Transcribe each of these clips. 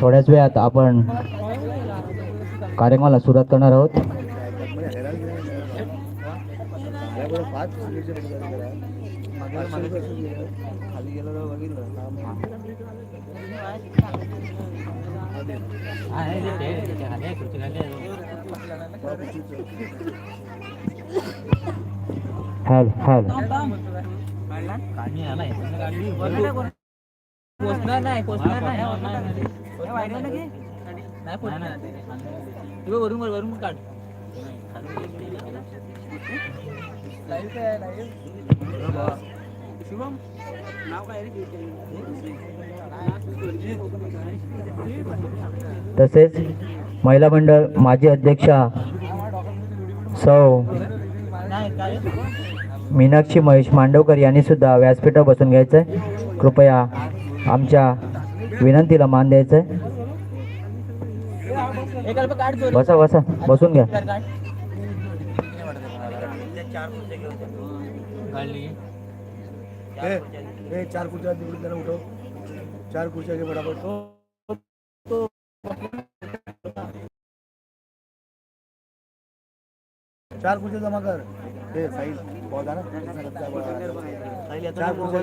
थोड्याच वेळात आपण कार्यक्रमाला सुरुवात करणार आहोत हॅल हॅल पोचणार नाही पोचणार नाही. नाही पोचणार वरून वर- वरून काढ. शुभम नाव काय तसेच महिला मंडळ माजी अध्यक्षा सौ मीनाक्षी महेश मांडवकर यांनी सुद्धा व्यासपीठावर बसून घ्यायचं आहे कृपया आमच्या विनंतीला मान द्यायचं आहे. बसा बसा. बसून घ्या. चार खुर्च्या उठव. चार खुर्च्या चार खुर्च्या जमा कर. हे साहिल पौधा ना. चार खुर्च्या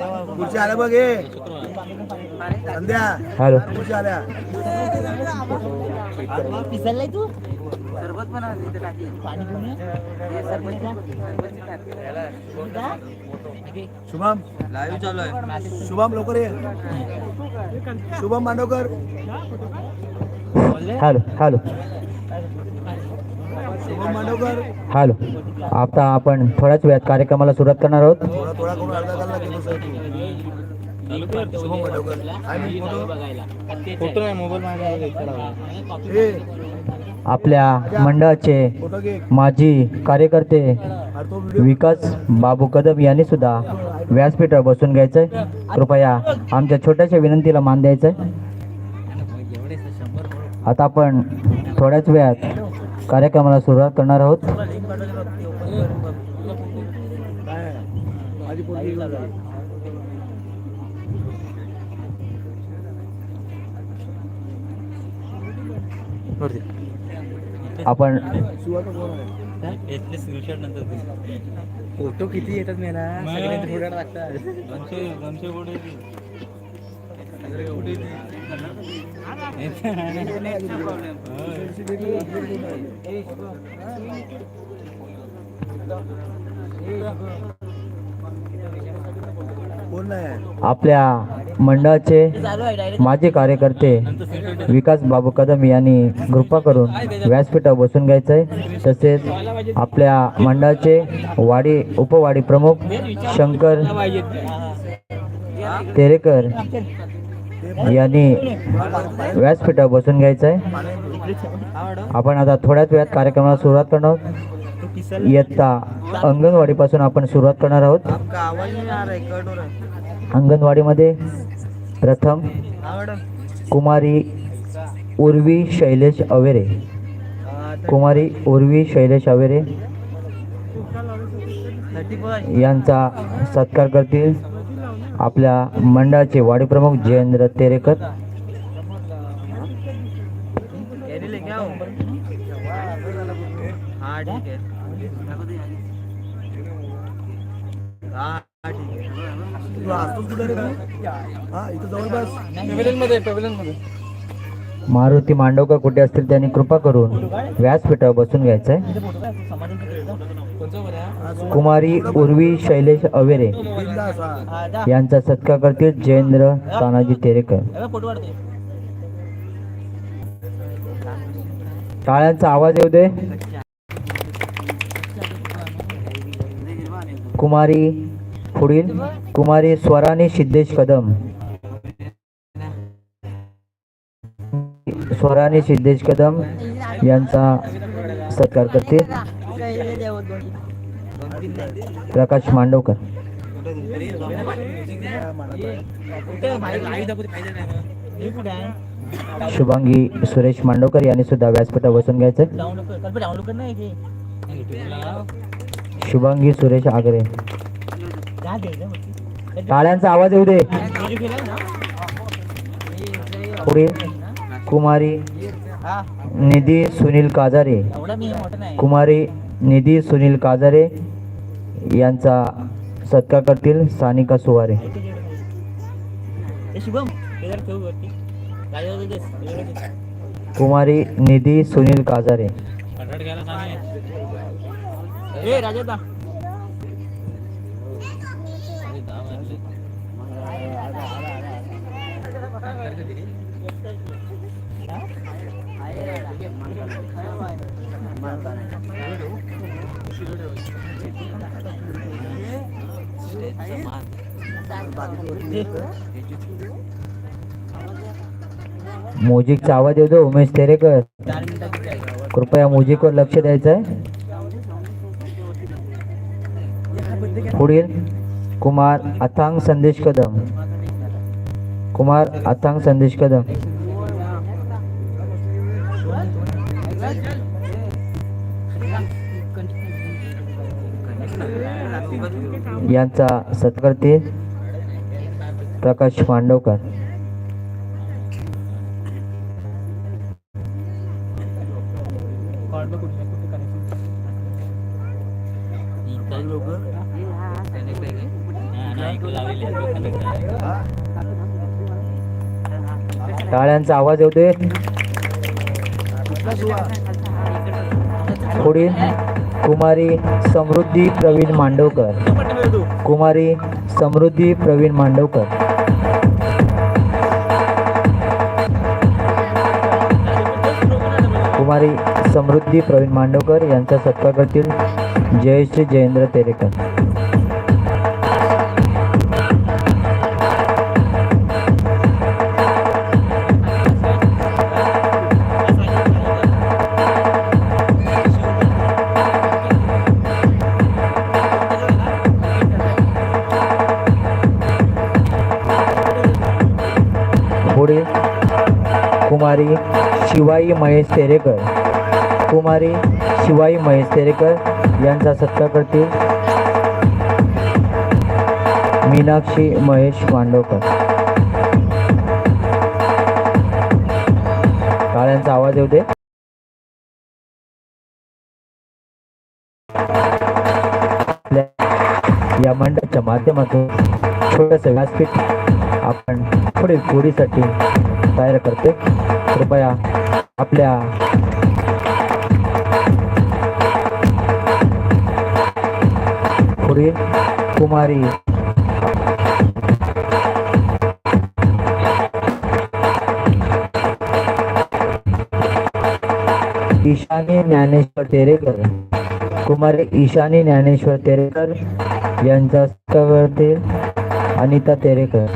खुर्च्या आल्या बघ हे. संध्या. हॅलो. खुर्च्या आल्या. पिसललाय तू? सरबत. हे? शुभम. लाईव्ह चालू आहे. शुभम लवकर ये. Shubham Mandavkar. Hello hello. Shubham Mandavkar. Hello. आता आपण थोड्याच वेळात कार्यक्रमाला सुरुवात करणार आहोत. शुभम मांडवकर आणि फोटो फोटो नाही मोबाईल ए. आपल्या मंडळाचे माजी कार्यकर्ते विकास बाबू कदम यांनी सुद्धा व्यासपीठावर बसून घ्यायचंय. कृपया आमच्या छोट्याशा विनंतीला मान द्यायचंय. आता आपण थोड्याच वेळात कार्यक्रमाला सुरुवात करणार आहोत. आपण फोटो किती येतात मेला? आपल्या मंडळाचे माजी कार्यकर्ते विकास बाबू कदम यांनी कृपा करून व्यासपीठावर बसून घ्यायचं आहे तसेच आपल्या मंडळाचे वाडी उपवाडी प्रमुख शंकर तेरेकर यांनी व्यासपीठावर बसून घ्यायचं आहे आपण आता थोड्याच वेळात कार्यक्रमाला सुरुवात करणार आहोत. इयत्ता अंगणवाडीपासून आपण सुरुवात करणार आहोत. अंगणवाडीमध्ये प्रथम कुमारी उर्वी शैलेश अवेरे. कुमारी उर्वी शैलेश अवेरे यांचा सत्कार करतील आपल्या मंडळाचे वाडीप्रमुख जयेंद्र तेरेकर. ठीक आहे. हाँ है असतोच कुठे रे? हा इथं मध्ये मध्ये मारुती मांडवकर कुठे असतील त्यांनी कृपा करून व्यासपीठावर बसून घ्यायचंय कुमारी उर्वी शैलेश अवेरे. यांचा सत्कार करतील जयेंद्र तानाजी तेरेकर टाळ्यांचा आवाज येऊ दे कुमारी पुढील कुमारी स्वरानी सिद्धेश कदम. स्वरानी सिद्धेश कदम यांचा सत्कार करते प्रकाश मांडवकर. शुभांगी सुरेश मांडवकर यांनी सुद्धा व्यासपीठा बसून घ्यायचं शुभांगी सुरेश आगरे. टाळ्यांचा आवाज येऊ दे? पुढील कुमारी निधी सुनील काजारे. कुमारी निधी सुनील काजारे यांचा सत्कार करतील सानिका सुवारे. कुमारी निधी सुनील काजारे. म्युझिकचा आवाज येऊ उमेश तेरेकर. कृपया म्युझिकवर लक्ष द्यायचं आहे पुढील कुमार अथांग संदेश कदम. कुमार अथांग संदेश कदम. यांचा सत्कारते प्रकाश पांडवकर टाळ्यांचा आवाज येऊ दे. पुढील. कुमारी समृद्धी प्रवीण मांडवकर. कुमारी समृद्धी प्रवीण मांडवकर. कुमारी समृद्धी प्रवीण मांडवकर यांचा सत्कार करतील जयश्री जयेंद्र तेरेकर. कुमारी शिवाई महेश तेरेकर कुमारी शिवाई महेश तेरेकर यांचा सत्कार करतील मीनाक्षी महेश मांडवकर. काळ्यांचा आवाज येऊ दे. या मंडळाच्या माध्यमातून छोटस व्यासपीठ आपण पुढील पोळीसाठी तयार करते. कृपया आपल्या पुढील कुमारी. ईशानी ज्ञानेश्वर तेरेकर. कुमारी ईशानी ज्ञानेश्वर तेरेकर यांचा करते अनिता तेरेकर.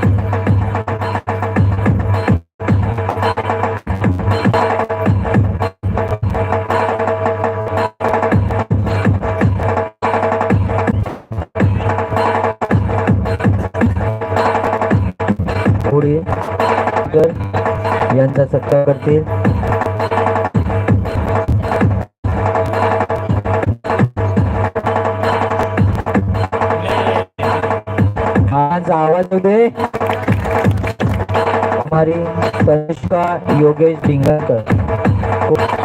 सत्कार करतील. आज आवाज होते दे. कुमारी तनुष्का योगेश धिंगारकर